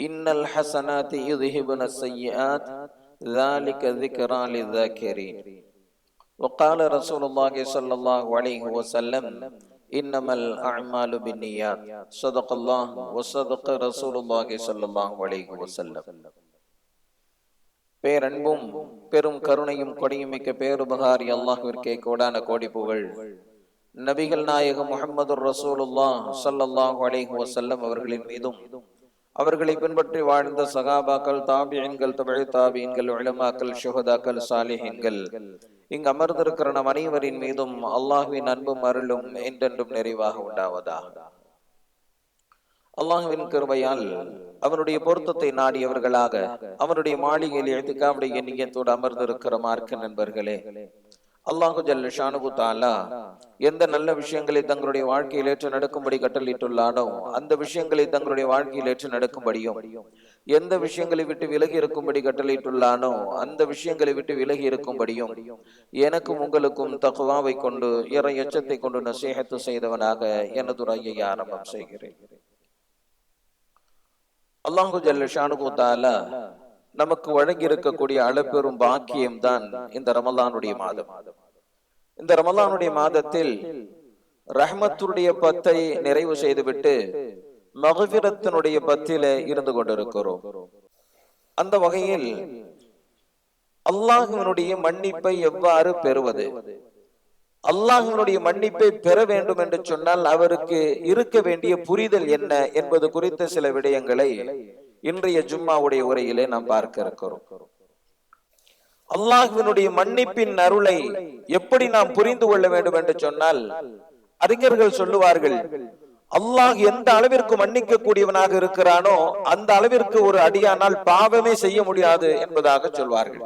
إن الحسنات يذهبن السيئات ذلك ذكرى للذاكرين وقال رسول الله صلى الله عليه وسلم إنما الأعمال بالنيات صدق الله وصدق رسول الله صلى الله عليه وسلم பேரன்பும் பெரும் கருணையும் கொடியும் மிக்க பேருபகாரி அல்லாஹ்விற்கே கோடான கோடி புகழ் நபிகள் நாயகம் முகமது ரசூலுல்லா ஸல்லல்லாஹு அலைஹி வஸல்லம் அவர்களின் மீதும் அவர்களை பின்பற்றி வாழ்ந்த சகாபாக்கள் தாபியன்கள் தமிழ் தாபியன்கள் உலமாக்கள் சுகதாக்கள் சாலிஹின்கள். இங்கு அமர்ந்திருக்கிற நம் அனைவரின் மீதும் அல்லாஹுவின் அன்பும் அருளும் என்றென்றும் நிறைவாக உண்டாவதாக. அல்லாஹுவின் கிருபையால் அவனுடைய பொருத்தத்தை நாடியவர்களாக அவனுடைய மாளிகையில் எழுத்துக்காவுடைய எண்ணியத்தோடு அமர்ந்திருக்கிற மார்க்க நண்பர்களே அல்லாஹு ஜல்ல ஷானுகு தாலா எந்த நல்ல விஷயங்களை தங்களுடைய வாழ்க்கையில் ஏற்று நடக்கும்படி கட்டளிட்டுள்ளானோ அந்த விஷயங்களை தங்களுடைய வாழ்க்கையில் ஏற்று நடக்கும்படியும் எந்த விஷயங்களை விட்டு விலகி இருக்கும்படி கட்டளையிட்டுள்ளானோ அந்த விஷயங்களை விட்டு விலகி இருக்கும்படியும் எனக்கும் உங்களுக்கும் தகுவாவை கொண்டு இறை எச்சத்தை கொண்டு நசேகத்து செய்தவனாக எனது உரையை ஆரம்பம் செய்கிறேன். அல்லாஹு ஜல்ல ஷானுகு தாலா நமக்கு வழங்கி இருக்கக்கூடிய அளப்பெரும் பாக்கியம் தான் இந்த ரமலானுடைய மாதம். இந்த ரமலானுடைய மாதத்தில் ரஹமத்துடைய பத்தை நிறைவு செய்துவிட்டு மகபிரத்தினுடைய பத்தில இருந்து கொண்டிருக்கிறோம். அந்த வகையில் அல்லாஹினுடைய மன்னிப்பை எவ்வாறு பெறுவது? அல்லாஹினுடைய மன்னிப்பை பெற வேண்டும் என்று சொன்னால் அவருக்கு இருக்க வேண்டிய புரிதல் என்ன என்பது குறித்த சில விடயங்களை இன்றைய ஜும்மாவுடைய உரையிலே நாம் பார்க்க இருக்கிறோம். அல்லாஹுவினுடைய மன்னிப்பின் அருளை எப்படி நாம் புரிந்து கொள்ள வேண்டும் என்று சொன்னால் அறிஞர்கள் சொல்லுவார்கள் அல்லாஹ் எந்த அளவிற்கு மன்னிக்க கூடியவனாக இருக்கிறானோ அந்த அளவிற்கு ஒரு அடியானால் பாவமே செய்ய முடியாது என்பதாக சொல்வார்கள்.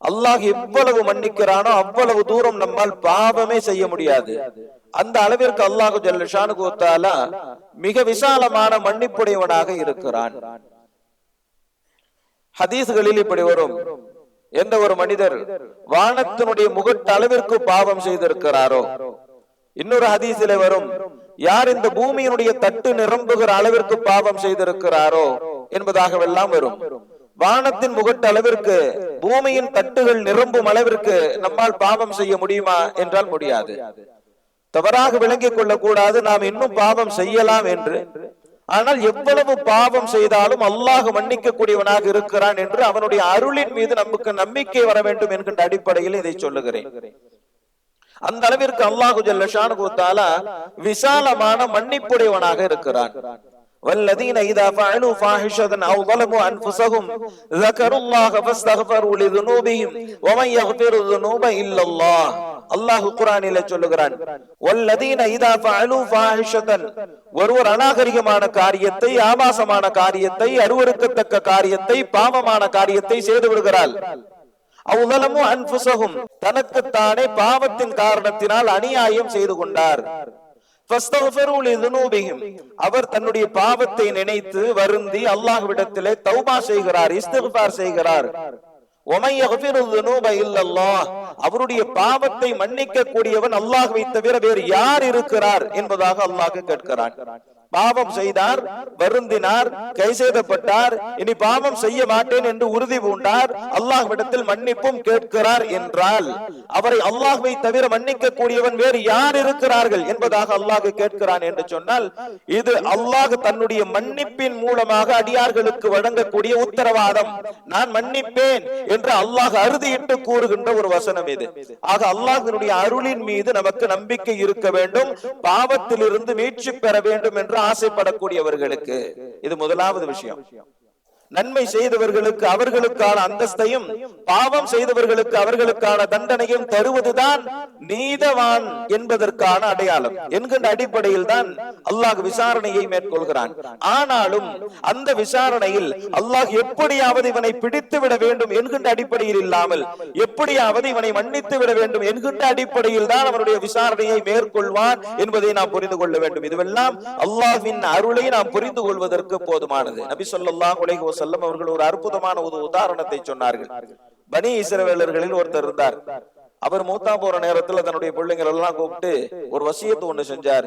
அல்லாஹ் எவ்வளவு மன்னிக்கிறானோ அவ்வளவு தூரம் நம்மால் பாவமே செய்ய முடியாது. அந்த அளவிற்கு அல்லாஹு ஜல்லுஷானு கோத்தாலா மிக விசாலமான மன்னிப்புடையவனாக இருக்கிறான். ஹதீஸ்களில் இப்படி வரும். எந்த ஒரு மனிதர் வானத்தினுடைய முகட்டளவிற்கு பாவம் செய்திருக்கிறாரோ இன்னொரு ஹதீசில வரும். யார் இந்த பூமியினுடைய தட்டு நிரம்புகிற அளவிற்கு பாவம் செய்திருக்கிறாரோ என்பதாகவெல்லாம் வரும். வானத்தின் முகட்ட அளவிற்கு பூமியின் தட்டுகள் நிரம்பும் அளவிற்கு நம்மால் பாவம் செய்ய முடியுமா? என்றால் முடியாது. தவறாக விளங்கிக் கொள்ளக்கூடாது நாம் இன்னும் பாவம் செய்யலாம் என்று ஆனால் எவ்வளவு பாவம் செய்தாலும் அல்லாஹ் மன்னிக்க கூடியவனாக இருக்கிறான் என்று அவனுடைய அருளின் மீது நமக்கு நம்பிக்கை வர வேண்டும் என்கின்ற அடிப்படையில் இதை சொல்லுகிறேன் அந்த அளவிற்கு அல்லாஹு ஜல்லஷானு தாலா விசாலமான மன்னிப்புடையவனாக இருக்கிறான் والذين إذا فعلوا فاحشة أو ظلموا أنفسهم ذكروا الله فاستغفروا لذنوبهم ومن يغفر الذنوب إلا الله அல்லாஹ் குரானில சொல்லுகிறான் ஒருவர் அநாகரிகமான காரியத்தை ஆபாசமான காரியத்தை அருவருக்கத்தக்க காரியத்தை பாவமான காரியத்தை செய்து விடுகிறாள். அவுதலமும் அன்புசகும் தனக்குத்தானே பாவத்தின் காரணத்தினால் அநியாயம் செய்து கொண்டார். அவர் தன்னுடைய பாவத்தை நினைத்து வருந்தி அல்லாஹ்விடத்திலே தௌபா செய்கிறார் இஸ்திஃபார் செய்கிறார். அவருடைய பாவத்தை மன்னிக்க கூடியவன் அல்லாஹுவை தவிர வேறு யார் இருக்கிறார் என்பதாக அல்லாஹ் கேட்கிறான். பாவம் செய்தார் வருந்தினார் கை செய்தப்பட்டார் இனி பாவம் செய்ய மாட்டேன் என்று உறுதி பூண்டார் அல்லாஹ்விடத்தில் மன்னிப்பும் கேட்கிறார் என்றால் அவரை அல்லாஹ்வை தவிர மன்னிக்க கூடியவன் வேறு யார் இருக்கிறார்கள் என்பதாக அல்லாஹ் கேட்கிறான் என்று சொன்னால் இது அல்லாஹ் தன்னுடைய மன்னிப்பின் மூலமாக அடியார்களுக்கு வழங்கக்கூடிய உத்தரவாதம். நான் மன்னிப்பேன் என்று அல்லாஹ் அறுதியிட்டு கூறுகின்ற ஒரு வசனம் இது. ஆக அல்லாஹினுடைய அருளின் மீது நமக்கு நம்பிக்கை இருக்க வேண்டும் பாவத்திலிருந்து மீட்சி பெற வேண்டும் என்று ஆசைப்படக்கூடியவர்களுக்கு இது முதலாவது விஷயம். நன்மை செய்தவர்களுக்கு அவர்களுக்கான அந்தஸ்தையும் பாவம் செய்தவர்களுக்கு அவர்களுக்கான தண்டனையும் தருவதுதான் நீதவான் என்பதற்கான அடையாளம் என்கின்ற அடிப்படையில் தான் அல்லாஹ் விசாரணையை மேற்கொள்கிறான். ஆனாலும் அந்த விசாரணையில் அல்லாஹ் எப்படியாவது இவனை பிடித்து விட வேண்டும் என்கின்ற அடிப்படையில் இல்லாமல் எப்படியாவது இவனை மன்னித்து விட வேண்டும் என்கின்ற அடிப்படையில் தான் அவனுடைய விசாரணையை மேற்கொள்வான் என்பதை நாம் புரிந்து கொள்ள வேண்டும். இதுவெல்லாம் அல்லாஹ்வின் அருளை நாம் புரிந்து கொள்வதற்கு போதுமானது. நபி சொல்லாஹ் அலைஹி செல்லம் அவர்கள் ஒரு அற்புதமான ஒரு உதாரணத்தை சொன்னார்கள். பனி இஸ்ரவேலர்களில் ஒருத்தர் இருந்தார். அவர் மூத்தா போற நேரத்துல தன்னுடைய பிள்ளைங்கள் எல்லாம் கூப்பிட்டு ஒரு வசியத்தை ஒண்ணு செஞ்சார்.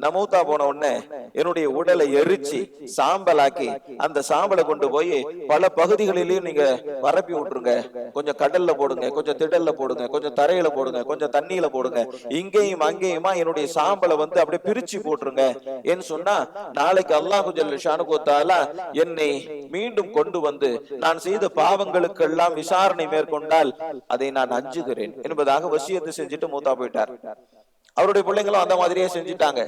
நான் மூத்தா போன உடனே என்னுடைய உடலை எரிச்சு சாம்பலாக்கி அந்த சாம்பலை கொண்டு போய் பல பகுதிகளிலையும் நீங்க பரப்பி விட்டுருங்க. கொஞ்சம் கடல்ல போடுங்க கொஞ்சம் திடல்ல போடுங்க கொஞ்சம் தரையில போடுங்க கொஞ்சம் தண்ணியில போடுங்க. இங்கேயும் அங்கேயுமா என்னுடைய சாம்பலை வந்து அப்படியே பிரிச்சு போட்டுருங்க என்று சொன்னா நாளைக்கு அல்லாஹு ஜல்ல ஷானுகோத்தாலா என்னை மீண்டும் கொண்டு வந்து நான் செய்த பாவங்களுக்கெல்லாம் விசாரணை மேற்கொண்டால் அதை நான் அஞ்சுகிறேன். என்பதாக வசியத்தை செஞ்சுட்டு மூத்தா போயிட்டார். அவருடைய பிள்ளைங்களும் அந்த மாதிரியே செஞ்சுட்டாங்க.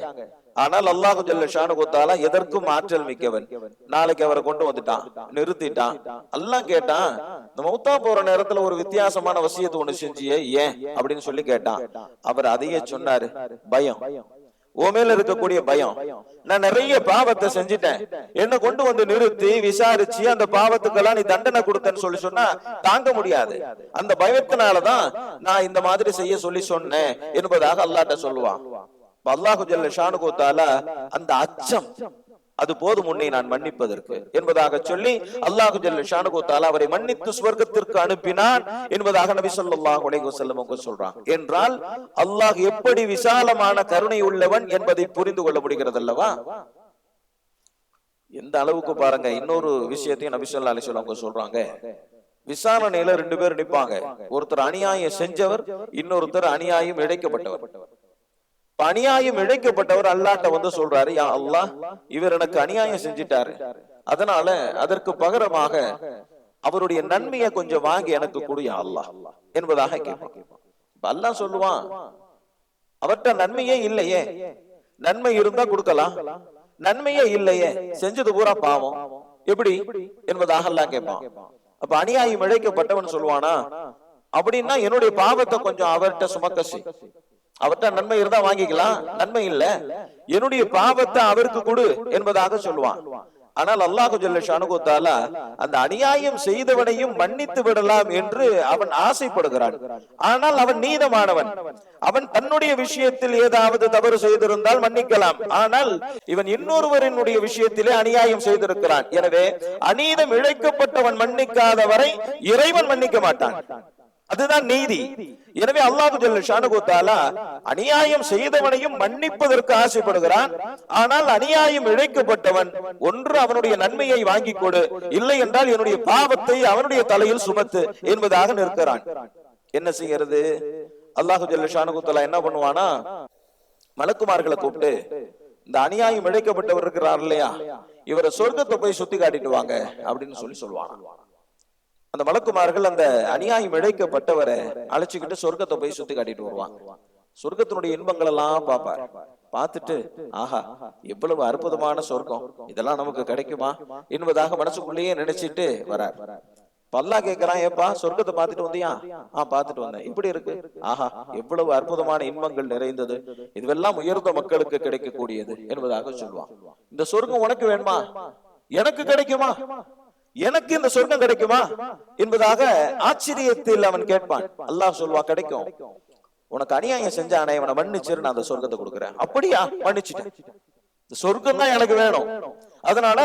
ஆனால் அல்லாஹு ஜல்ல ஷானுகோத்தாலா எதற்கும் ஆற்றல் மிக்கவன். நாளைக்கு அவரை கொண்டு வந்துட்டான் நிறுத்திட்டான். எல்லாம் கேட்டான் இந்த மௌத்தா போற நேரத்துல ஒரு வித்தியாசமான வசியத்தை ஒண்ணு செஞ்சியே ஏன்? அப்படின்னு சொல்லி கேட்டான். அவர் அதையே சொன்னாரு பயம். உமையில இருக்கக்கூடிய பயம். நான் நிறைய பாவத்தை செஞ்சிட்டேன். என்ன கொண்டு வந்து நிறுத்தி விசாரிச்சு அந்த பாவத்துக்கெல்லாம் நீ தண்டனை கொடுத்தேன்னு சொல்லி சொன்னா தாங்க முடியாது. அந்த பயத்தினாலதான் நான் இந்த மாதிரி செய்ய சொல்லி சொன்னேன் என்பதாக அல்லாட்ட சொல்லுவான். அல்லாஹு ஜல்ல ஷானுகோத்தால அந்த அச்சம் அது போதும் உன்னை நான் மன்னிப்பதற்கு என்பதாக சொல்லி அல்லாஹு ஜல்ல அவரை மன்னித்து சுவர்க்கத்திற்கு அனுப்பினான் என்பதாக நபி ஸல்லல்லாஹு அலைஹி வஸல்லம் சொல்றாங்க. என்றால் அல்லாஹ் எப்படி விசாலமான கருணை உள்ளவன் என்பதை புரிந்து கொள்ள முடிகிறது அல்லவா? எந்த அளவுக்கு பாருங்க இன்னொரு விஷயத்தையும் நபி சொல்லா அலைஹி அவங்க சொல்றாங்க. விசாரணையில ரெண்டு பேர் நிப்பாங்க. ஒருத்தர் அநியாயம் செஞ்சவர் இன்னொருத்தர் அநியாயம் இழைக்கப்பட்டவர் இப்ப அநியாயம் இழைக்கப்பட்டவர் அல்லாட்ட வந்து சொல்றாரு யா அல்லாஹ் இவர் எனக்கு அநியாயம் செஞ்சிட்டாரு. அதனால அதற்கு பகரமாக அவருடைய நன்மையை கொஞ்சம் வாங்கி எனக்கு கொடு அல்லாஹ் என்பதாக கேட்பான். இப்ப அல்லாஹ் சொல்லுவான் அவர்கிட்ட நன்மையே இல்லையே. நன்மை இருந்தா கொடுக்கலாம். நன்மையே இல்லையே. செஞ்சது பூரா பாவம். எப்படி? என்பதாக எல்லாம் கேட்பான். அப்ப அநியாயம் இழைக்கப்பட்டவன் சொல்லுவானா அப்படின்னா என்னுடைய பாவத்தை கொஞ்சம் அவர்கிட்ட சுமக்க அவர்கிட்ட நன்மை இருந்தா வாங்கிக்கலாம். நன்மை இல்ல. என்னுடைய பாவத்தை அவருக்கு கொடு என்பதாக சொல்லுவான். ஆனால் அல்லாஹு ஜல்ல அந்த அநியாயம் செய்தவனையும் மன்னித்து விடலாம் என்று அவன் ஆசைப்படுகிறான். ஆனால் அவன் நீதமானவன். அவன் தன்னுடைய விஷயத்தில் ஏதாவது தவறு செய்திருந்தால் மன்னிக்கலாம். ஆனால் இவன் இன்னொருவரினுடைய விஷயத்திலே அநியாயம் செய்திருக்கிறான். எனவே அநீதம் இழைக்கப்பட்டவன் மன்னிக்காத வரை இறைவன் மன்னிக்க மாட்டான். அதுதான் நீதி. எனவே அல்லாஹு ஜல்ல அநியாயம் செய்தவனையும் மன்னிப்பதற்கு ஆசைப்படுகிறான். ஆனால் அநியாயம் இழைக்கப்பட்டவன் ஒன்று அவனுடைய நன்மையை வாங்கி கொடு இல்லை என்றால் என்னுடைய பாவத்தை அவனுடைய தலையில் சுமத்து என்பதாக நிற்கிறான். என்ன செய்யறது அல்லாஹு ஜல்ல என்ன பண்ணுவானா? மலக்குமார்களை கூப்பிட்டு இந்த அநியாயம் இழைக்கப்பட்டவர் இருக்கிறார் இல்லையா? இவரை சொர்க்கத்தை போய் சுத்தி காட்டிட்டு வாங்க அப்படின்னு சொல்லி சொல்லுவானா? அந்த மலக்குமார்கள் அந்த அநியாயம் இழைக்கப்பட்டவரை அழைச்சுக்கிட்டு சொர்க்கத்தை போய் சுத்தி காட்டிட்டு வருவான் சொர்க்கத்தினுடைய இன்பங்கள் எல்லாம் பார்ப்பார். பார்த்துட்டு ஆஹா எவ்வளவு அற்புதமான சொர்க்கம். இதெல்லாம் நமக்கு கிடைக்குமா? என்பதாக மனசுக்குள்ளேயே நினைச்சிட்டு வரார். பல்லா கேக்குறான் ஏப்பா சொர்க்கத்தை பார்த்துட்டு வந்தியா? ஆ பார்த்துட்டு வந்தேன். இப்படி இருக்கு. ஆஹா எவ்வளவு அற்புதமான இன்பங்கள் நிறைந்தது. இதுவெல்லாம் உயர்ந்த மக்களுக்கு கிடைக்கக்கூடியது என்பதாக சொல்லுவான். இந்த சொர்க்கம் உனக்கு வேணுமா? எனக்கு கிடைக்குமா? எனக்கு இந்த சொர்க்கம் கிடைக்குமா என்பதாக ஆச்சரியத்தில் அவன் கேட்பான். அல்லாஹ் சொல்வா கிடைக்கும். உனக்கு அநியாயம் செஞ்சானே இவனை மன்னிச்சிரு நான் அந்த சொர்க்கத்தை கொடுக்குறேன். அப்படியா? மன்னிச்சுட்டேன். இந்த சொர்க்கம் தான் எனக்கு வேணும். அதனால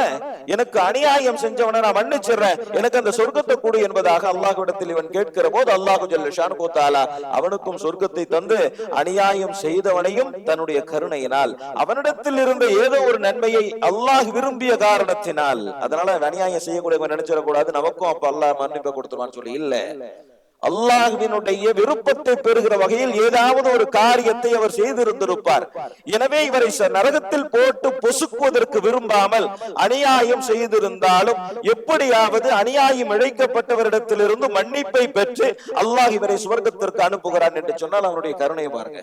எனக்கு அநியாயம் செஞ்சவனை நான் மன்னிச்சிடுறேன். எனக்கு அந்த சொர்க்கத்தை கூடு என்பதாக அல்லாஹ்விடத்தில் இவன் கேட்கிற போது அல்லாஹு ஜல்லுஷான் கோத்தாலா அவனுக்கும் சொர்க்கத்தை தந்து அநியாயம் செய்தவனையும் தன்னுடைய கருணையினால் அவனிடத்தில் இருந்த ஏதோ ஒரு நன்மையை அல்லாஹ் விரும்பிய காரணத்தினால் அதனால அநியாயம் செய்யக்கூடிய நினைச்சிடக்கூடாது. நமக்கும் அப்ப அல்லாஹ் மன்னிப்பை கொடுத்துருவான்னு சொல்லி இல்ல. அல்லாஹுவினுடைய விருப்பத்தை பெறுகிற வகையில் ஏதாவது ஒரு காரியத்தை அவர் செய்திருந்திருப்பார். எனவே இவரை ச- நரகத்தில் போட்டு பொசுக்குவதற்கு விரும்பாமல் அநியாயம் செய்திருந்தாலும் எப்படியாவது அநியாயம் இழைக்கப்பட்டவரிடத்திலிருந்து மன்னிப்பை பெற்று அல்லாஹ் இவரை சுவர்க்கத்திற்கு அனுப்புகிறான் என்று சொன்னால் அவருடைய கருணையை பாருங்க.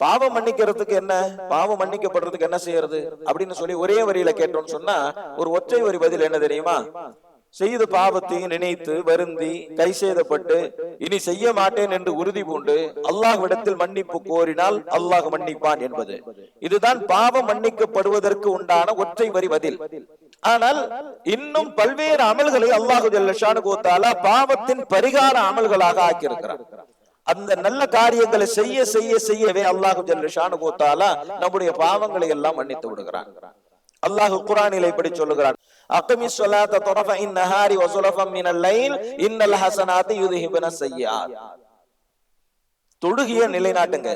பாவம் மன்னிக்கிறதுக்கு என்ன? பாவம் மன்னிக்கப்படுறதுக்கு என்ன செய்யறது? அப்படின்னு சொல்லி ஒரே வரியில கேட்டோம்னு சொன்னா ஒரு ஒற்றை வரி பதில் என்ன தெரியுமா? செய்த பாவத்தையும் நினைத்து வருந்தி கை செய்தப்பட்டு இனி செய்ய மாட்டேன் என்று உறுதி பூண்டு அல்லாஹ்விடத்தில் மன்னிப்பு கோரினால் அல்லாஹ் மன்னிப்பான் என்பது. இதுதான் பாவம் மன்னிக்கப்படுவதற்கு உண்டான ஒற்றை வரி பதில். ஆனால் இன்னும் பல்வேறு அமல்களை அல்லாஹு ஜல்லஷானு கோத்தாலா பாவத்தின் பரிகார அமல்களாக ஆக்கியிருக்கிறார் அந்த நல்ல காரியங்களை செய்ய செய்ய செய்யவே அல்லாஹு ஜல்லஷானு கோத்தாலா நம்முடைய பாவங்களை எல்லாம் மன்னித்து விடுகிறான். அல்லாஹ் குரானில் இப்படி சொல்லுகிறான். அகமி சொல்லாத தரஃப இன்-நஹாரி வ ஸுலஃபம் மினல் லைல் இன்னல் ஹஸனாத்தி யுதிஹிபன ஸய்யிஆத் தொழுகிய நிலைநாட்டுங்க.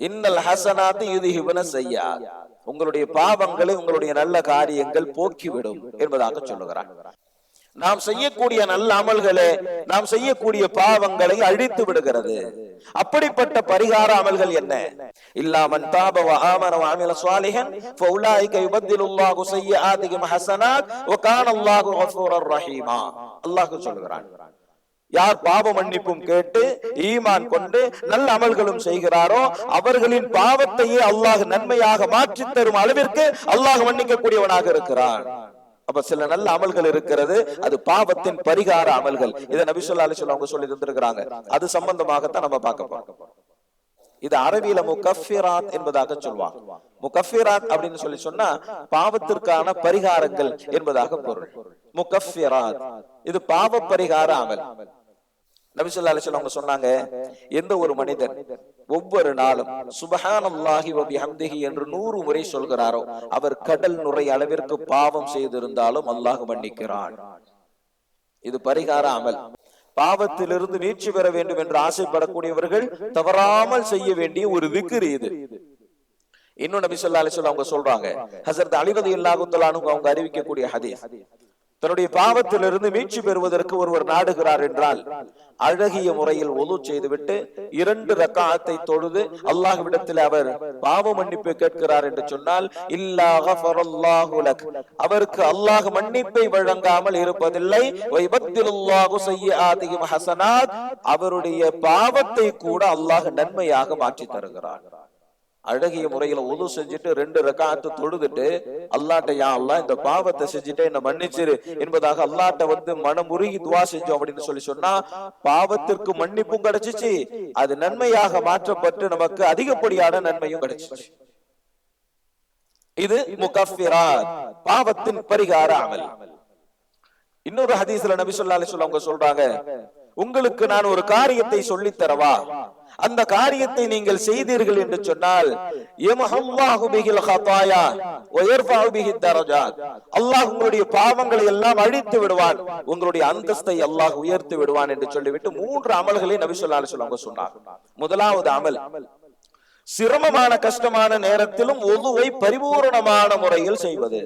இன்னல் ஹஸனாத்தி யுதிஹிபன ஸய்யிஆத் உங்களுடைய பாவங்களை உங்களுடைய நல்ல காரியங்கள் போக்கிவிடும் என்பதாக சொல்லுகிறான். நாம் செய்யக்கூடிய நல்ல அமல்களே நாம் செய்யக்கூடிய பாவங்களை அழித்து விடுகிறது. அப்படிப்பட்ட பரிகார அமல்கள் என்ன? இல்லாமன் தாப வஹாமன வாமில வ ஃபௌலாயிக யுபத்திலுல்லாஹு ஸய்யிஆதிஹிம் ஹஸனாத் வ கான அல்லாஹு கஃபூரர் ரஹீமா. அல்லாஹ் சொல்கிறான். யார் பாவ மன்னிப்பும் கேட்டு ஈமான் கொண்டு நல்ல அமல்களும் செய்கிறாரோ அவர்களின் பாவத்தையே அல்லாஹ் நன்மையாக மாற்றித் தரும் அளவிற்கு அல்லாஹ் மன்னிக்கக்கூடியவனாக இருக்கிறான். அப்ப சில நல்ல அமல்கள் இருக்கிறது அது பாவத்தின் பரிகார அமல்கள். இதை நபி சொல்லா அவங்க சொல்லி தந்திருக்கிறாங்க. அது சம்பந்தமாகத்தான் நம்ம பார்க்க போறோம். இது அரபியில முகஃபிராத் என்பதாக சொல்வாங்க முகஃபிராத் அப்படின்னு சொல்லி சொன்னா பாவத்திற்கான பரிகாரங்கள் என்பதாக பொருள். முகஃபிராத். இது பாவ பரிகார அமல். நபிசுல்லா அலிசல் அவங்க சொன்னாங்க எந்த ஒரு மனிதன் ஒவ்வொரு நாளும் சுபஹானல்லாஹி வ என்று நூறு முறை சொல்கிறாரோ அவர் கடல் நுரை அளவிற்கு பாவம் செய்திருந்தாலும் அல்லாஹ் மன்னிக்கிறான். இது பரிகார அமல். பாவத்திலிருந்து மீட்சி பெற வேண்டும் என்று ஆசைப்படக்கூடியவர்கள் தவறாமல் செய்ய வேண்டிய ஒரு விக்கிரி இது. இன்னும் நபி சொல்லா அலிசல் அவங்க சொல்றாங்க ஹசரத் அலிவதி இல்லாகுத்தலானு அவங்க அறிவிக்கக்கூடிய ஹதீஸ் தன்னுடைய பாவத்திலிருந்து மீட்சி பெறுவதற்கு ஒருவர் நாடுகிறார் என்றால் அழகிய முறையில் ஒது செய்துவிட்டு இரண்டு ரக்காத்தை தொழுது அல்லாஹ்விடத்தில் அவர் பாவ மன்னிப்பு கேட்கிறார் என்று சொன்னால் இல்லாஹ் அவருக்கு அல்லாஹ் மன்னிப்பை வழங்காமல் இருப்பதில்லை. ஹசனாத். அவருடைய பாவத்தை கூட அல்லாஹ் நன்மையாக மாற்றி தருகிறார் அழகிய முறையில உது செஞ்சுட்டு ரெண்டு ரக்காத்து தொழுதுட்டு அல்லாட்ட யா அல்லா இந்த பாவத்தை செஞ்சுட்டு என்ன மன்னிச்சிரு என்பதாக அல்லாட்ட வந்து மனமுருகி துவா செஞ்சோம் அப்படின்னு சொல்லி சொன்னா பாவத்திற்கு மன்னிப்பும் கிடைச்சிச்சு. அது நன்மையாக மாற்றப்பட்டு நமக்கு அதிகப்படியான நன்மையும் கிடைச்சிச்சு. இது முகஃபிரா பாவத்தின் பரிகார அமல். இன்னொரு ஹதீஸ்ல நபி சொல்லா அலி அவங்க சொல்றாங்க உங்களுக்கு நான் ஒரு காரியத்தை சொல்லித் தரவா அந்த காரியத்தை நீங்கள் செய்தீர்கள் என்று சொன்னால் அல்லாஹ் உங்களுடைய பாவங்களை எல்லாம் அழித்து விடுவான். உங்களுடைய அந்தஸ்தை அல்லாஹ் உயர்த்தி விடுவான் என்று சொல்லிவிட்டு மூன்று அமல்களை நபி சொல்லா சொல்லுவாங்க சொன்னார் முதலாவது அமல். சிரமமான கஷ்டமான நேரத்திலும் ஒதுவை பரிபூரணமான முறையில் செய்வது.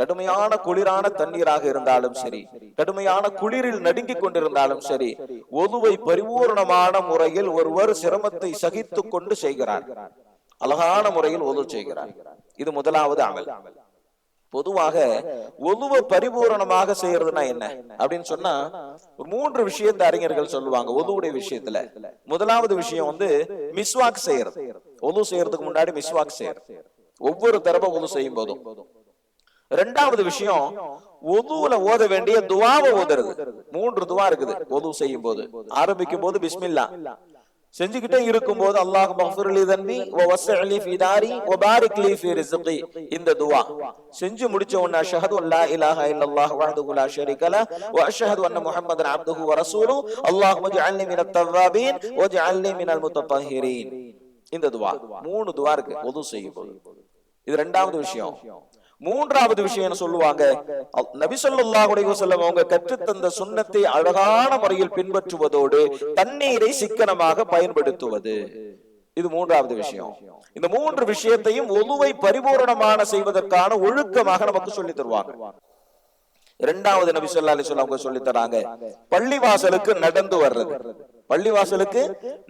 கடுமையான குளிரான தண்ணீராக இருந்தாலும் சரி கடுமையான குளிரில் நடுங்கிக் கொண்டிருந்தாலும் சரி ஒதுவை பரிபூர்ணமான முறையில் ஒருவர் சிரமத்தை சகித்துக் கொண்டு செய்கிறார். அழகான முறையில் ஒது செய்கிறார். இது முதலாவது அமல். பொதுவாக ஒதுவ பரிபூரணமாக செய்யறதுனா என்ன? அப்படின்னு சொன்னா ஒரு மூன்று விஷயத்தை அறிஞர்கள் சொல்லுவாங்க ஒதுவுடைய விஷயத்துல. முதலாவது விஷயம் வந்து மிஸ்வாக் செய்யறது. ஒது செய்யறதுக்கு முன்னாடி மிஸ்வாக் செய்யறது. ஒவ்வொரு தடவை ஒது செய்யும் போதும். ரெண்டாவது விஷயம் ஒதுவுல ஓத வேண்டிய துவாவை ஓதுறது. மூன்று துவா இருக்குது. ஒது செய்யும் போது ஆரம்பிக்கும் போது பிஸ்மில்லா. செஞ்சுக்கிட்டே இருக்கும் போது அல்லாஹ் மஃபுர்லி தன்பி ஓ வஸ்ஸலி ஃபி தாரி ஓ பாரிக் லி ஃபி ரிஸ்கி இந்த துவா. செஞ்சு முடிச்ச உடனே அஷ்ஹது அல்லா இலாஹா இல்லல்லாஹ் வஹ்துஹு லா ஷரீக லஹ் வ அன்ன முஹம்மதன் அப்துஹு வ ரசூலு. அல்லாஹும்ம ஜஅல்னி மினத் தவ்வாபீன் வ ஜஅல்னி மினல் முத்தஹிரீன் இந்த துவா. மூணு துவா இருக்கு. ஒது செய்யும் போது இது ரெண்டாவது விஷயம். மூன்றாவது விஷயம் சொல்லுவாங்க? நபி சொல்லாஹ் செல்லம் அவங்க கற்றுத்தந்த சுண்ணத்தை அழகான முறையில் பின்பற்றுவதோடு தண்ணீரை சிக்கனமாக பயன்படுத்துவது. இது மூன்றாவது விஷயம். இந்த மூன்று விஷயத்தையும் ஒதுவை பரிபூரணமான செய்வதற்கான ஒழுக்கமாக நமக்கு சொல்லி தருவாங்க. இரண்டாவது நபி சொல்லா அலி அவங்க சொல்லி தராங்க பள்ளிவாசலுக்கு நடந்து வர்றது. பள்ளிவாசலுக்கு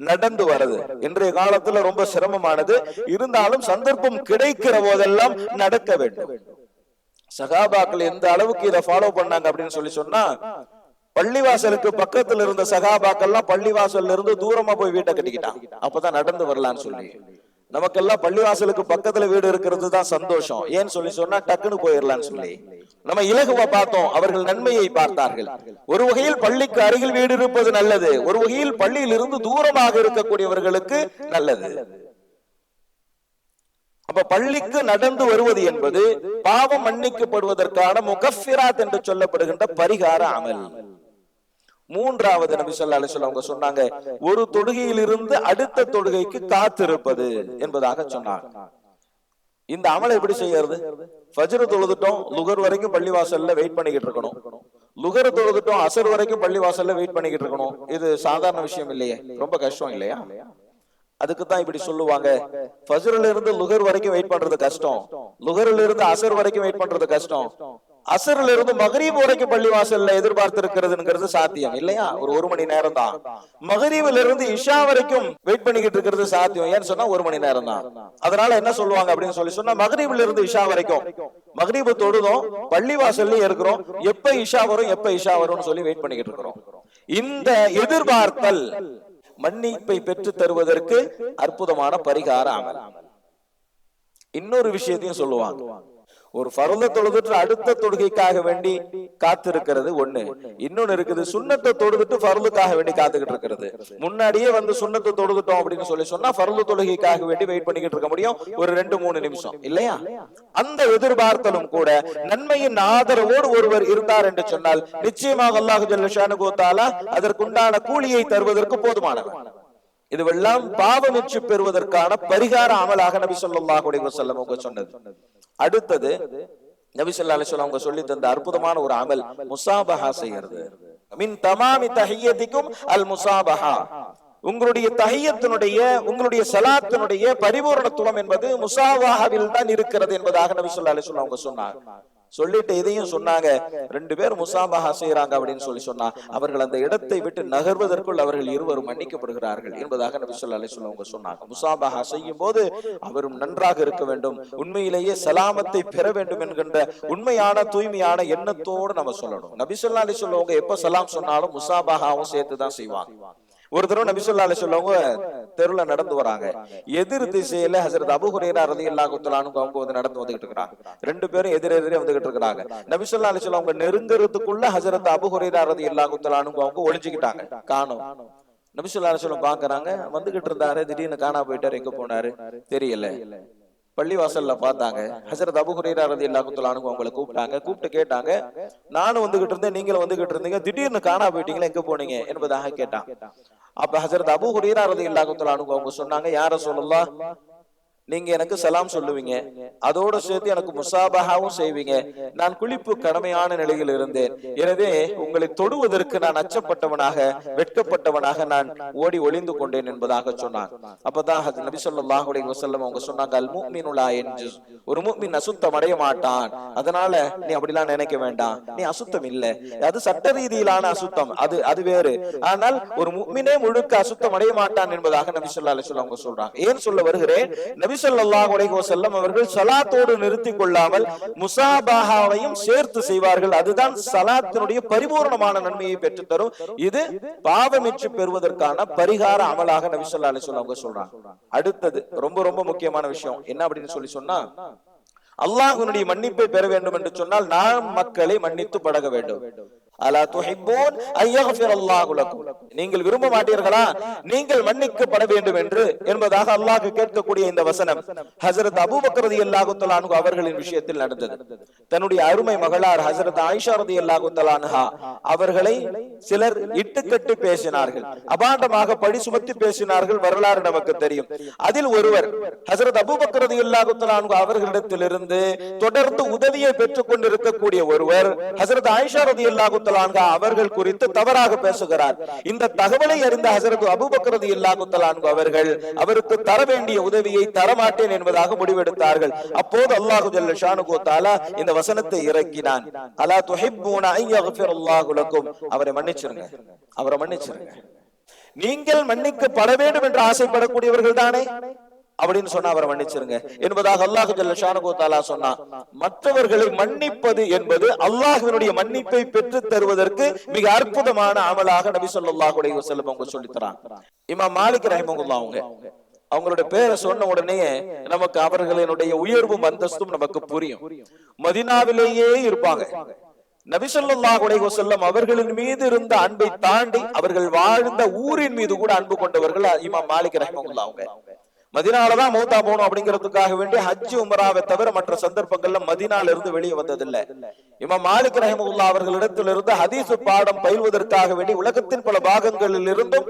நடந்து வர்றது இன்றைய காலத்துல ரொம்ப சிரமமானது. இருந்தாலும் சந்தர்ப்பம் கிடைக்கிற போதெல்லாம் நடக்க வேண்டும். சகாபாக்கள் எந்த அளவுக்கு இதை ஃபாலோ பண்ணாங்க அப்படின்னு சொல்லி சொன்னா பள்ளிவாசலுக்கு பக்கத்துல இருந்த சகாபாக்கெல்லாம் பள்ளிவாசல்ல இருந்து தூரமா போய் வீட்டை கட்டிக்கிட்டான் அப்பதான் நடந்து வரலான்னு சொல்லி. நமக்கெல்லாம் பள்ளிவாசலுக்கு பக்கத்துல வீடு இருக்கிறது தான் சந்தோஷம். ஏன்னு சொல்லி சொன்னா டக்குன்னு போயிடலாம்னு சொல்லி. நம்ம இலகுவா பார்த்தோம் அவர்கள் நன்மையை பார்த்தார்கள். ஒரு வகையில் பள்ளிக்கு அருகில் வீடு இருப்பது நல்லது ஒரு வகையில் பள்ளியில் இருந்து தூரமாக இருக்கக்கூடியவர்களுக்கு நல்லது. அப்ப பள்ளிக்கு நடந்து வருவது என்பது பாவம் மன்னிக்கப்படுவதற்கான முகஃபிராத் என்று சொல்லப்படுகின்ற பரிகார அமல். மூன்றாவது நபி சொல்லா அலிஸ்லாம் அவங்க சொன்னாங்க ஒரு தொழுகையிலிருந்து அடுத்த தொழுகைக்கு காத்திருப்பது என்பதாக சொன்னாங்க. இந்த அமலை எப்படி செய்யறது? ஃபஜ்ர் தொழுதுட்டோம் லுகர் வரைக்கும் பள்ளிவாசல்ல வெயிட் பண்ணிக்கிட்டு இருக்கணும். லுகர் தொழுதுட்டோம் அசர் வரைக்கும் பள்ளி வாசல்ல வெயிட் பண்ணிக்கிட்டு இருக்கணும். இது சாதாரண விஷயம் இல்லையே ரொம்ப கஷ்டம் இல்லையா? அதுக்கு தான் இப்படி சொல்லுவாங்க. ஃபஜ்ர்ல இருந்து லுகர் வரைக்கும் வெயிட் பண்றது கஷ்டம். லுகர்ல இருந்து அசர் வரைக்கும் வெயிட் பண்றது கஷ்டம். அசர்ல இருந்து மகரீப் வரைக்கும் பள்ளி வாசல்ல எதிர்பார்த்திருக்கிறதுங்கிறது சாத்தியம் இல்லையா? ஒரு ஒரு மணி நேரம் தான் மகரீப்ல இருந்து இஷா வரைக்கும் வெயிட் பண்ணிக்கிட்டு இருக்கிறது சாத்தியம். ஏன்னு சொன்னா ஒரு மணி நேரம் தான் அதனால என்ன சொல்லுவாங்க அப்படின்னு சொல்லி சொன்னா மகரீப்ல இருந்து இஷா வரைக்கும். மகரீபு தொழுதும் பள்ளி வாசல்லயே இருக்கிறோம். எப்ப இஷா வரும் எப்ப இஷா வரும்னு சொல்லி வெயிட் பண்ணிக்கிட்டு இருக்கிறோம் இந்த எதிர்பார்த்தல் மன்னிப்பை பெற்று தருவதற்கு அற்புதமான பரிகார அமல் இன்னொரு விஷயத்தையும் சொல்லுவாங்க. ஒரு பருத தொழுதுட்டு அடுத்த தொழுகைக்காக வேண்டி காத்திருக்கிறது ஒண்ணு. இன்னொன்னு இருக்குது சுண்ணத்தை தொழுதுட்டு பருதுக்காக வேண்டி காத்துக்கிட்டு இருக்கிறது. முன்னாடியே வந்து சுண்ணத்தை தொழுதுட்டோம் அப்படின்னு சொல்லி சொன்னா பருது தொழுகைக்காக வேண்டி வெயிட் பண்ணிக்கிட்டு இருக்க முடியும். ஒரு ரெண்டு மூணு நிமிஷம். இல்லையா? அந்த எதிர்பார்த்தலும் கூட நன்மையின் ஆதரவோடு ஒருவர் இருந்தார் என்று சொன்னால் நிச்சயமாக அல்லாஹு ஜல்லஷானு கோத்தாலா அதற்குண்டான கூலியை தருவதற்கு போதுமானவர். இதுவெல்லாம் பாவமிச்சு பெறுவதற்கான பரிகார அமலாக நபி ஸல்லல்லாஹு அலைஹி வஸல்லம் அவங்க சொன்னது. அடுத்தது நபிசல்லா ஸல்லல்லாஹு அவங்க சொல்லி தந்த அற்புதமான ஒரு அமல் முசாபஹா செய்யறது மின் தமாமி தஹியத்திக்கும் அல் முசாபஹா உங்களுடைய தஹியத்தினுடைய உங்களுடைய சலாத்தினுடைய பரிபூரணத்துவம் என்பது முசாவாஹாவில் தான் இருக்கிறது என்பதாக நபி சொல்லா அலைஹி அவங்க சொன்னாங்க. சொல்லிட்டு இதையும் சொன்னாங்க. ரெண்டு பேர் முசாபஹா செய்யறாங்க அப்படின்னு சொல்லி சொன்னா அவர்கள் அந்த இடத்தை விட்டு நகர்வதற்குள் அவர்கள் இருவரும் மன்னிக்கப்படுகிறார்கள் என்பதாக நபி சொல்லா அலிஸ்லாம் அவங்க சொன்னாங்க. முசாபஹா செய்யும் போது அவரும் நன்றாக இருக்க வேண்டும். உண்மையிலேயே சலாமத்தை பெற வேண்டும் என்கின்ற உண்மையான தூய்மையான எண்ணத்தோடு நம்ம சொல்லணும். நபி சொல்லா அலி சொல்லுவங்க எப்ப சலாம் சொன்னாலும் முசாபஹாவும் சேர்த்து தான் செய்வாங்க. ஒரு தடவை நபி சொல்லா அலி சொல்லவங்க தெருல நடந்து வராங்க. எதிர் திசையில ஹசரத் அபு ஹுரேரா ரதி அல்லாஹுத்தலானு அவங்க வந்து நடந்து வந்துகிட்டு இருக்காங்க ரெண்டு பேரும் எதிர் எதிரே வந்துகிட்டு இருக்காங்க நபி சொல்லா அலி அவங்க நெருங்குறதுக்குள்ள ஹசரத் அபு ஹுரேரா ரதி அல்லாஹுத்தலானு அவங்க ஒளிஞ்சுக்கிட்டாங்க. காணும். நபி சொல்லா அலி பாக்குறாங்க. வந்துகிட்டு இருந்தாரு. திடீர்னு காணா போயிட்டாரு. எங்க போனாரு? தெரியல. பள்ளிவாசல்ல பார்த்தாங்க. ஹசரத் அபு ஹுரேரா ரதி அல்லாஹுத்தலானு அவங்களை கூப்பிட்டாங்க. கூப்பிட்டு கேட்டாங்க நானும் வந்துகிட்டு இருந்தேன். நீங்களும் வந்துகிட்டு இருந்தீங்க. திடீர்னு காணா போயிட்டீங்களா. எங்க போனீங்க? என்பதாக கேட்டான். அப்ப ஹசரத் அபு ஹுரீரா ரதி அல்லாஹுத்தலானு அவங்க சொன்னாங்க யார சொல்லலாம் நீங்க எனக்கு சலாம் சொல்லுவீங்க. அதோட சேர்த்து எனக்கு முசாபகாவும் செய்வீங்க. நான் குளிப்பு கடமையான நிலையில் இருந்தேன். எனவே உங்களை தொடுவதற்கு நான் அச்சப்பட்டவனாக வெட்கப்பட்டவனாக நான் ஓடி ஒளிந்து கொண்டேன் என்பதாக சொன்னான். அப்பதான் நபி ஸல்லல்லாஹு வசல்லம் அவங்க சொன்னாங்க அல் முஃமினுலா என்று ஒரு மூமின் அசுத்தம் அடைய மாட்டான். அதனால நீ அப்படிலாம் நினைக்க வேண்டாம். நீ அசுத்தம் இல்லை. அது சட்ட ரீதியிலான அசுத்தம். அது அது வேறு. ஆனால் ஒரு முஃமினே முழுக்க அசுத்தம் அடைய மாட்டான் என்பதாக நபி சொல்லா அலைஹி அவங்க சொல்றாங்க. ஏன் சொல்ல வருகிறேன்? நபி நபிசல்லாஹ் அலைஹி வஸல்லம் அவர்கள் சலாத்தோடு நிறுத்திக் கொள்ளாமல் முசாபாஹாவையும் சேர்த்து செய்வார்கள். அதுதான் சலாத்தினுடைய பரிபூர்ணமான நன்மையை பெற்றுத் தரும் இது பாவமிற்று பெறுவதற்கான பரிகார அமலாக நபிசல்லா அலி அலைஹி அவங்க சொல்றாங்க. அடுத்தது ரொம்ப ரொம்ப முக்கியமான விஷயம். என்ன அப்படின்னு சொல்லி சொன்னா அல்லாஹ்வுடைய மன்னிப்பை பெற வேண்டும் என்று சொன்னால் நாம் மக்களை மன்னித்து பழக வேண்டும். அலா துஹிப்பூன் ஐயகஃபிர் அல்லாஹு லக்கும். நீங்கள் விரும்ப மாட்டீர்களா? நீங்கள் மன்னிக்கப்பட வேண்டும் என்று என்பதாக அல்லாஹ் கேட்கக்கூடிய இந்த வசனம் ஹசரத் அபூபக்கர் ரலியல்லாஹு தஆலா அவர்களின் விஷயத்தில் நடந்தது. தன்னுடைய அருமை மகளார் ஹசரத் ஆயிஷா ரலியல்லாஹு தஆலா அவர்களை சிலர் இட்டுக்கட்டு பேசினார்கள். அபாண்டமாக பழி சுமத்தி பேசினார்கள் வரலாறு நமக்கு தெரியும். அதில் ஒருவர் ஹசரத் அபூபக்கர் ரலியல்லாஹு தஆலா அவர்களிடத்திலிருந்து தொடர்ந்து உதவியை பெற்றுக் கொண்டிருக்கக்கூடிய ஒருவர் ஹசரத் ஆயிஷா ரலியல்லாஹு தஆலா அவர்கள் குறித்து தவறாக பேசுகிறார். இந்த தகவலை அறிந்த ஹசரத் அபூபக்கர் ரலியல்லாஹு தஆலா அவர்கள் அவருக்கு தர வேண்டிய உதவியை தரமாட்டேன் என்பதாக முடிவெடுத்தார்கள். அப்போது அல்லாஹு ஜல்ல ஷானுகு தஆலா இந்த வசனத்தை இறக்கினான். அலா துஹிப்பூன ஐயஃபிர் அல்லாஹுலக்கும் அவரை மன்னிச்சிருங்க. அவரை மன்னிச்சிருங்க. நீங்கள் மன்னிக்கப்பட வேண்டும் என்று ஆசைப்படக்கூடியவர்கள் தானே? அப்படின்னு சொன்னா அவரை மன்னிச்சிருங்க. என்பதாக அல்லாஹு ஜல்ல தாலா சொன்னா மற்றவர்களை மன்னிப்பது என்பது அல்லாஹ்வினுடைய மன்னிப்பை பெற்று தருவதற்கு மிக அற்புதமான அமலாக நபி ஸல்லல்லாஹு அலைஹி வஸல்லம் அவங்க சொல்லித் இமா மாலிக் ரஹிமஹுல்லாஹ் அவங்க அவங்களோட பேரை சொன்ன உடனே நமக்கு அவர்களினுடைய உயர்வும் அந்தஸ்தும் நமக்கு புரியும். மதினாவிலேயே இருப்பாங்க. நபிசல்லாஹுடைய செல்லம் அவர்களின் மீது இருந்த அன்பை தாண்டி அவர்கள் வாழ்ந்த ஊரின் மீது கூட அன்பு கொண்டவர்கள் இமா மாலிக் ரஹ்மகுல்லா அவங்க. மதினாலதான் மௌத்தா போகணும் அப்படிங்கிறதுக்காக வேண்டி ஹஜ் உமராவை தவிர மற்ற சந்தர்ப்பங்கள்ல மதினால இருந்து வெளியே வந்ததில்லை. இமாம் மாலிக் ரஹமுல்லா அவர்களிடத்திலிருந்து ஹதீசு பாடம் பயில்வதற்காக வேண்டி உலகத்தின் பல பாகங்களில் இருந்தும்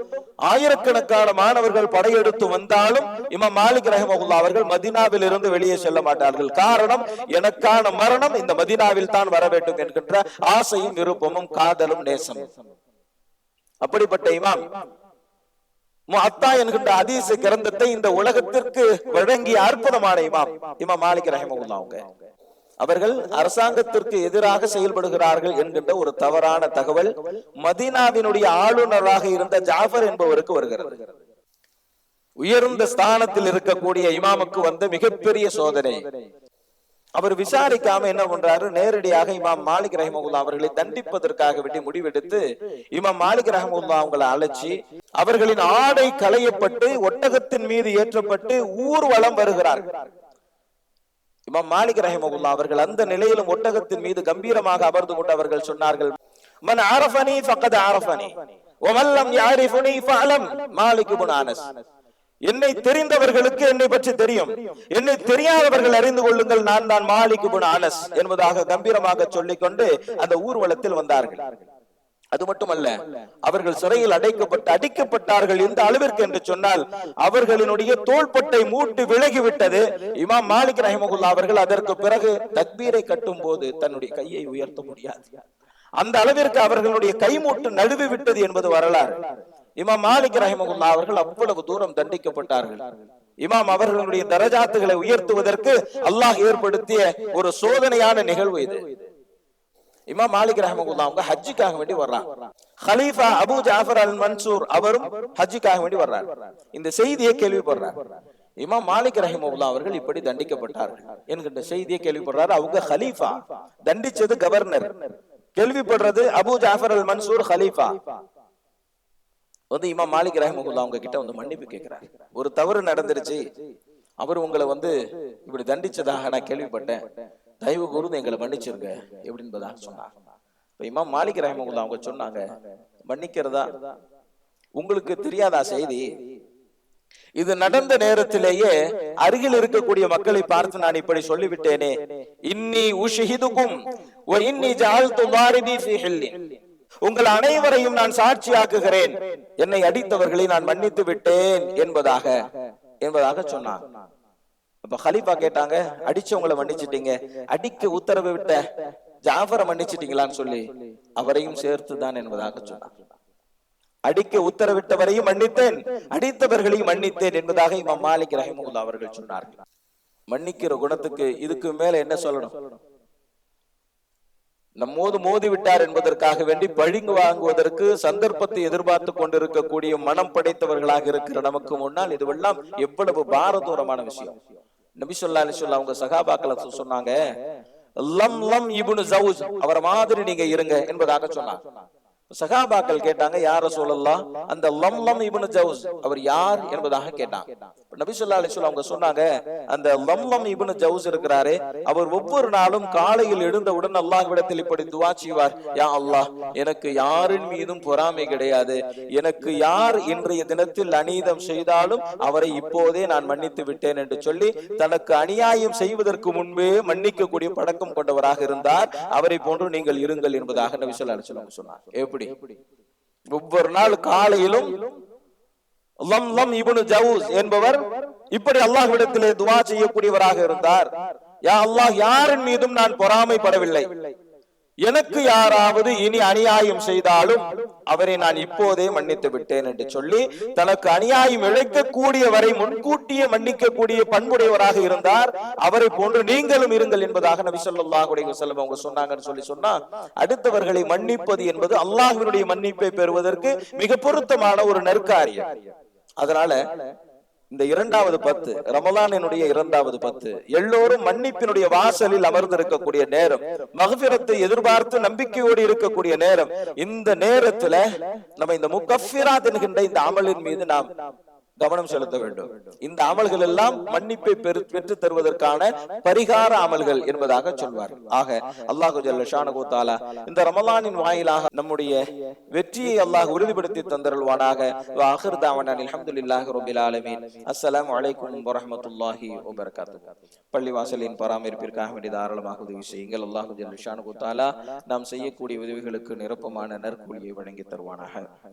ஆயிரக்கணக்கான மாணவர்கள் படையெடுத்து வந்தாலும் இமாம் மாலிக் ரஹமுல்லா அவர்கள் மதினாவில் இருந்து வெளியே செல்ல மாட்டார்கள். காரணம் எனக்கான மரணம் இந்த மதினாவில் தான் வர வேண்டும் என்கின்ற ஆசையும் விருப்பமும் காதலும் நேசம் அப்படிப்பட்ட இமாம் அத்தா என்கின்ற அதீச கிரந்தத்தை இந்த உலகத்திற்கு வழங்கிய அற்புதமான இமாம் இமாம் மாலிக் ரஹிமகுல்லா அவங்க. அவர்கள் அரசாங்கத்திற்கு எதிராக செயல்படுகிறார்கள் என்கின்ற ஒரு தவறான தகவல் மதீனாவினுடைய ஆளுநராக இருந்த ஜாஃபர் என்பவருக்கு வருகிறது. உயர்ந்த ஸ்தானத்தில் இருக்கக்கூடிய இமாமுக்கு வந்த மிகப்பெரிய சோதனை. அவர் விசாரிக்காம என்ன பண்றாரு? நேரடியாக இமாம் மாலிக் ரஹமுல்லா அவர்களை தண்டிப்பதற்காக வேண்டி முடிவெடுத்து இமாம் மாலிக் ரஹமுல்லா அவங்களை அழைச்சி அவர்களின் ஆடை களையப்பட்டு ஒட்டகத்தின் மீது ஏற்றப்பட்டு ஊர்வலம் வருகிறார்கள் இமாம் மாலிக் ரஹமுல்லா அவர்கள் அந்த நிலையிலும் ஒட்டகத்தின் மீது கம்பீரமாக அமர்ந்து கொண்டு அவர்கள் சொன்னார்கள் மன் ஆரஃபனி ஃபக்கத் ஆரஃபனி. ஒமல்லம் யாரிஃபுனி ஃபஅலம். மாலிக் இப்னு அனஸ் என்னை தெரிந்தவர்களுக்கு என்னை பற்றி தெரியும். என்னை தெரியாதவர்கள் அறிந்து கொள்ளுங்கள். நான் தான் மாலிக்கு குண அனஸ் என்பதாக கம்பீரமாக சொல்லிக்கொண்டு அந்த ஊர்வலத்தில் வந்தார்கள். அது மட்டுமல்ல அவர்கள் சிறையில் அடைக்கப்பட்டு அடிக்கப்பட்டார்கள் இந்த அளவிற்கு என்று சொன்னால் அவர்களினுடைய தோள்பட்டை மூட்டு விலகி விட்டது இமாம் மாலிக் ரஹிமகுல்லா அவர்கள் அதற்கு பிறகு தக்பீரை கட்டும் போது தன்னுடைய கையை உயர்த்த முடியாது. அந்த அளவிற்கு அவர்களுடைய கைமூட்டு நழுவி விட்டது என்பது வரலாறு. இமாம் மாலிக் ரஹிமகுல்லா அவர்கள் அவ்வளவு தூரம் தண்டிக்கப்பட்டார்கள். இமாம் அவர்களுடைய தரஜாத்துகளை உயர்த்துவதற்கு அல்லாஹ் ஏற்படுத்திய ஒரு சோதனையான நிகழ்வு இது. இமாம் மாலிக் ரஹமகுல்லா அவங்க ஹஜ்ஜுக்காக வேண்டி வர்றாங்க. ஹலீஃபா அபு ஜாஃபர் அல் மன்சூர் அவரும் ஹஜ்ஜுக்காக வேண்டி வர்றார். இந்த செய்தியை கேள்விப்படுறார். இமாம் மாலிக் ரஹிமுல்லா அவர்கள் இப்படி தண்டிக்கப்பட்டார்கள் என்கின்ற செய்தியை கேள்விப்படுறாரு. அவங்க ஹலீஃபா தண்டிச்சது கவர்னர். கேள்விப்படுறது அபு ஜாஃபர் அல் மன்சூர் ஹலீஃபா. வந்து இமா மாலிக் ரஹமுல்லா அவங்க கிட்ட வந்து மன்னிப்பு கேட்கிறார். ஒரு தவறு நடந்துருச்சு. அவர் உங்களை வந்து இப்படி தண்டிச்சதாக நான் கேள்விப்பட்டேன். தயவு கூர்ந்து எங்களை மன்னிச்சிருங்க எப்படின்பதாக சொன்னாங்க இப்ப இமாம் மாலிக் ரஹமுல்லா அவங்க சொன்னாங்க மன்னிக்கிறதா? உங்களுக்கு தெரியாதா செய்தி? இது நடந்த நேரத்திலேயே அருகில் இருக்கக்கூடிய மக்களை பார்த்து நான் இப்படி சொல்லிவிட்டேனே. இன்னி உஷிஹிதுக்கும் இன்னி ஜால் வாரிதி ஃபீ ஹில்லின். உங்கள் அனைவரையும் நான் சாட்சியாக்குகிறேன். என்னை அடித்தவர்களை நான் மன்னித்து விட்டேன் என்பதாக என்பதாக சொன்னான். அப்ப ஹலீஃபா கேட்டாங்க அடிச்சவங்களை மன்னிச்சிட்டீங்க. அடிக்க உத்தரவு விட்ட ஜாஃபரை மன்னிச்சிட்டீங்களான்னு சொல்லி அவரையும் சேர்த்துதான் என்பதாக சொன்னார் அடிக்க உத்தரவிட்டவரையும் மன்னித்தேன் அடித்தவர்களையும் மன்னித்தேன் என்பதாக இமாம் மாலிக் ரஹிமுல்லா அவர்கள் சொன்னார்கள். மன்னிக்கிற குணத்துக்கு இதுக்கு மேல என்ன சொல்லணும்? நம்மோது மோதி விட்டார் என்பதற்காக வேண்டி பழிங்கு வாங்குவதற்கு சந்தர்ப்பத்தை எதிர்பார்த்து கொண்டிருக்கக்கூடிய மனம் படைத்தவர்களாக இருக்கிற நமக்கு முன்னால் இதுவெல்லாம் எவ்வளவு பாரதூரமான விஷயம். நபி சொல்லா அலிசுல்லா அவங்க சகாபாக்கள சொன்னாங்க லம் லம் இபுனு ஜவுஸ் அவரை மாதிரி நீங்க இருங்க என்பதாக சொன்னாங்க. சகாபாக்கள் கேட்டாங்க யார சொல்லலாம் அந்த லம் லம் இபுனு ஜவுஸ் அவர் யார் என்பதாக கேட்டாங்க நபி சொல்லா அலிசுல் அவங்க சொன்னாங்க அந்த லம் லம் இபுனு ஜவுஸ் இருக்கிறாரே அவர் ஒவ்வொரு நாளும் காலையில் எழுந்தவுடன் அல்லாஹ்விடத்தில் இப்படி துவா செய்வார். யா அல்லாஹ் எனக்கு யாரின் மீதும் பொறாமை கிடையாது. எனக்கு யார் இன்றைய தினத்தில் அநீதம் செய்தாலும் அவரை இப்போதே நான் மன்னித்து விட்டேன் என்று சொல்லி தனக்கு அநியாயம் செய்வதற்கு முன்பே மன்னிக்கக்கூடிய பழக்கம் கொண்டவராக இருந்தார். அவரை போன்று நீங்கள் இருங்கள் என்பதாக நபி சொல்லா அவங்க சொன்னார். எப்படி? எப்படி? ஒவ்வொரு நாள் காலையிலும் லம் லம் இபுனு ஜவுஸ் என்பவர் இப்படி அல்லாஹ்விடத்திலே துவா செய்யக்கூடியவராக இருந்தார். யா அல்லாஹ் யாரின் மீதும் நான் பொறாமைப்படவில்லை. எனக்கு யாராவது இனி அநியாயம் செய்தாலும் அவரை நான் இப்போதே மன்னித்து விட்டேன் என்று சொல்லி தனக்கு அநியாயம் இழைக்கக்கூடியவரை முன்கூட்டியே மன்னிக்கக்கூடிய பண்புடையவராக இருந்தார். அவரை போன்று நீங்களும் இருங்கள் என்பதாக நபி ஸல்லல்லாஹு அலைஹி அவங்க சொன்னாங்கன்னு சொல்லி சொன்னா அடுத்தவர்களை மன்னிப்பது என்பது அல்லாஹ்வினுடைய மன்னிப்பை பெறுவதற்கு மிக பொருத்தமான ஒரு நெற்காரியம். அதனால இந்த இரண்டாவது பத்து ரமலானினுடைய இரண்டாவது பத்து. எல்லோரும் மன்னிப்பினுடைய வாசலில் அமர்ந்திருக்கக்கூடிய நேரம் மகபிரத்தை எதிர்பார்த்து நம்பிக்கையோடு இருக்கக்கூடிய நேரம். இந்த நேரத்துல நம்ம இந்த முக்கஃபிராத் என்கின்ற இந்த அமலின் மீது நாம் கவனம் செலுத்த வேண்டும். இந்த அமல்கள் எல்லாம் மன்னிப்பை பெற்று தருவதற்கான பரிகார அமல்கள் என்பதாக சொல்வார் ஆக அல்லாஹு ஜல்ல இந்த ரமலானின் வாயிலாக நம்முடைய வெற்றியை அல்லாஹ் உறுதிப்படுத்தி தந்தருள்வானாக. அலமதுல்லாஹ் தாவனான் அல்ஹம்துலில்லாஹி ரப்பில் ஆலமீன். அஸ்ஸலாமு அலைக்கும் வரஹ்மத்துல்லாஹி வபரகாத்துஹு. பள்ளிவாசலின் பராமரிப்பிற்காக வேண்டிய தாராளமாக உதவி செய்யுங்கள். அல்லாஹு ஜல்ல நாம் செய்யக்கூடிய உதவிகளுக்கு நிரப்பமான நற்கூலியை வழங்கி தருவானாக.